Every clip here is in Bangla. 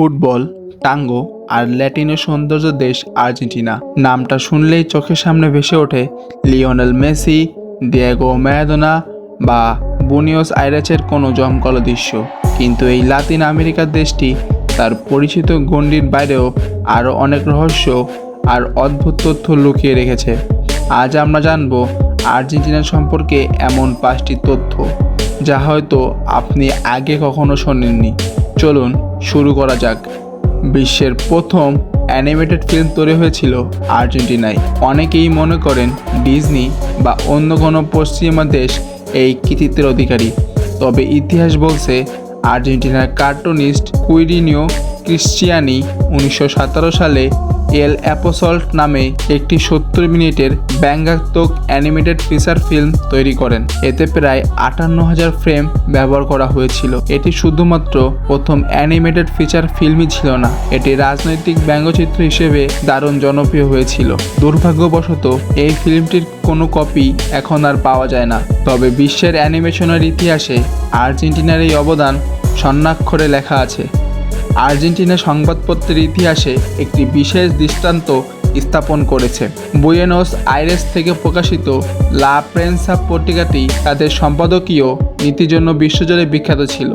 ফুটবল, টাঙ্গো আর ল্যাটিনের সৌন্দর্য দেশ আর্জেন্টিনা। নামটা শুনলেই চোখের সামনে ভেসে ওঠে লিওনেল মেসি ডিয়েগো ম্যারাডোনা বা বুনিয়স আইরেসের কোনো জমকালো দৃশ্য। কিন্তু এই লাতিন আমেরিকার দেশটি তার পরিচিত গণ্ডির বাইরেও আরও অনেক রহস্য আর অদ্ভুত তথ্য লুকিয়ে রেখেছে। আজ আমরা জানব আর্জেন্টিনা সম্পর্কে এমন পাঁচটি তথ্য, যা হয়তো আপনি আগে কখনো শোনেননি। চলুন শুরু করা যাক। বিশ্বের প্রথম অ্যানিমেটেড ফিল্ম তৈরি হয়েছিল আর্জেন্টিনায়। অনেকেই মনে করেন ডিজনি বা অন্য কোনো পশ্চিমা দেশ এই কৃতিত্বের অধিকারী। তবে ইতিহাস বলছে আর্জেন্টিনার কার্টুনিস্ট কুইরিনিও ক্রিশ্চিয়ানি উনিশশো সতেরো সালে এল অ্যাপোসল্ট নামে একটি সত্তর মিনিটের ব্যঙ্গাত্মক অ্যানিমেটেড ফিচার ফিল্ম তৈরি করেন। এতে প্রায় আটান্ন হাজার ফ্রেম ব্যবহার করা হয়েছিল। এটি শুধুমাত্র প্রথম অ্যানিমেটেড ফিচার ফিল্মই ছিল না, এটি রাজনৈতিক ব্যঙ্গচিত্র হিসেবে দারুণ জনপ্রিয় হয়েছিল। দুর্ভাগ্যবশত, এই ফিল্মটির কোনো কপি এখন আর পাওয়া যায় না। তবে বিশ্বের অ্যানিমেশনের ইতিহাসে আর্জেন্টিনার এই অবদান স্বর্ণাক্ষরে লেখা আছে। আর্জেন্টিনা সংবাদপত্রের ইতিহাসে একটি বিশেষ দৃষ্টান্ত স্থাপন করেছে। বুয়েনোস আইরেস থেকে প্রকাশিত লা প্রেন্সা পত্রিকাটি তাদের সম্পাদকীয় নীতির জন্য বিশ্বজুড়ে বিখ্যাত ছিল।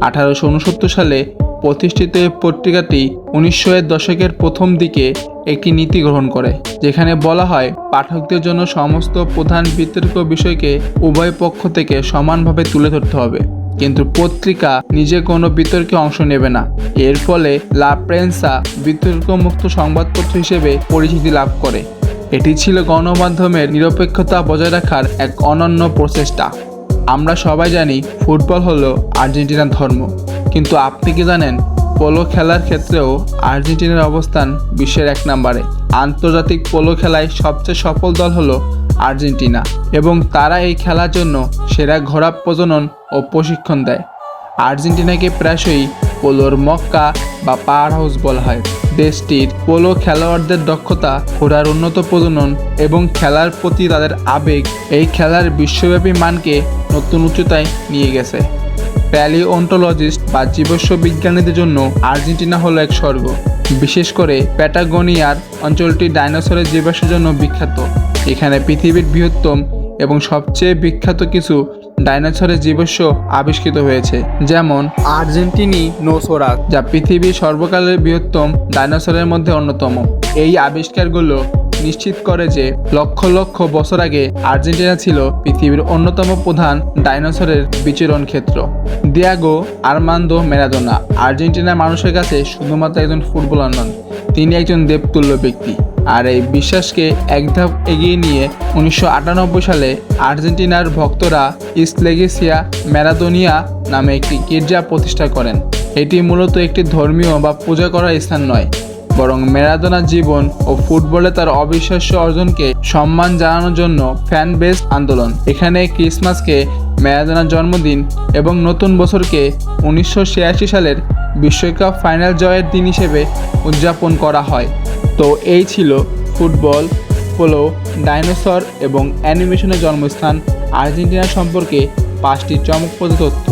আঠারোশো উনসত্তর সালে প্রতিষ্ঠিত এই পত্রিকাটি উনিশশো এর দশকের প্রথম দিকে একটি নীতি গ্রহণ করে, যেখানে বলা হয়, পাঠকদের জন্য সমস্ত প্রধান বিতর্ক বিষয়কে উভয় পক্ষ থেকে সমানভাবে তুলে ধরতে হবে। কিন্তু পত্রিকা নিজে কোনো বিতর্কে অংশ নেবে না। এর ফলে লা প্রেন্সা বিতর্কমুক্ত সংবাদপত্র হিসেবে পরিচিতি লাভ করে। এটি ছিল গণমাধ্যমের নিরপেক্ষতা বজায় রাখার এক অনন্য প্রচেষ্টা। আমরা সবাই জানি ফুটবল হলো আর্জেন্টিনার ধর্ম। কিন্তু আপনি কি জানেন, পোলো খেলার ক্ষেত্রেও আর্জেন্টিনার অবস্থান বিশ্বের এক নম্বরে। আন্তর্জাতিক পোলো খেলায় সবচেয়ে সফল দল হলো আর্জেন্টিনা। এবং তারা এই খেলার জন্য সেরা ঘোড়া প্রজনন ও প্রশিক্ষণ দেয়। আর্জেন্টিনাকে প্রায়শই পোলোর মক্কা বা পাওয়ার হাউস বলা হয়। দেশটির পোলো খেলোয়াড়দের দক্ষতা, ঘোড়ার উন্নত প্রজনন এবং খেলার প্রতি তাদের আবেগ এই খেলার বিশ্বব্যাপী মানকে নতুন উচ্চতায় নিয়ে গেছে। প্যালিওন্টোলজিস্ট বা জীবস্ব বিজ্ঞানীদের জন্য আর্জেন্টিনা হলো এক স্বর্গ। বিশেষ করে প্যাটাগোনিয়ার অঞ্চলটি ডাইনোসরের জীবাশ্মের জন্য বিখ্যাত। এখানে পৃথিবীর বৃহত্তম এবং সবচেয়ে বিখ্যাত কিছু ডাইনোসরের জীবস্ব আবিষ্কৃত হয়েছে, যেমন আর্জেন্টিনি নোসোরাস, যা পৃথিবীর সর্বকালের বৃহত্তম ডাইনোসরের মধ্যে অন্যতম। এই আবিষ্কারগুলো নিশ্চিত করে যে লক্ষ লক্ষ বছর আগে আর্জেন্টিনা ছিল পৃথিবীর অন্যতম প্রধান ডাইনোসরের বিচরণ ক্ষেত্র। দিয়াগো আরমান্দো ম্যারাদোনা আর্জেন্টিনার মানুষের কাছে শুধুমাত্র একজন ফুটবলার নন, তিনি একজন দেবতুল্য ব্যক্তি। আর এই বিশ্বাসকে এক ধাপ এগিয়ে নিয়ে উনিশশো আটানব্বই সালে আর্জেন্টিনার ভক্তরা ইসলেগেসিয়া ম্যারাদোনিয়া নামে একটি গির্জা প্রতিষ্ঠা করেন। এটি মূলত একটি ধর্মীয় বা পূজা করার স্থান নয়। বরং ম্যারাদোনার জীবন ও ফুটবলে তার অবিশ্বাস্য অর্জনকে সম্মান জানানোর জন্য ফ্যান বেস আন্দোলন। এখানে ক্রিসমাসকে ম্যারাদোনার জন্মদিন এবং নতুন বছরকে উনিশশো ছিয়াশি সালের বিশ্বকাপ ফাইনাল জয়ের দিন হিসেবে উদযাপন করা হয়। তো এই ছিল ফুটবল, পোলো, ডাইনোসর এবং অ্যানিমেশনের জন্মস্থান আর্জেন্টিনা সম্পর্কে পাঁচটি চমকপ্রদ তথ্য।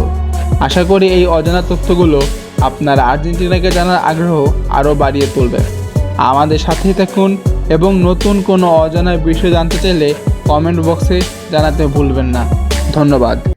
আশা করি এই অজানা তথ্যগুলো আপনার আর্জেন্টিনাকে জানার আগ্রহ আরও বাড়িয়ে তুলবে। আমাদের সাথেই থাকুন এবং নতুন কোনো অজানা বিষয় জানতে চাইলে কমেন্ট বক্সে জানাতে ভুলবেন না। ধন্যবাদ।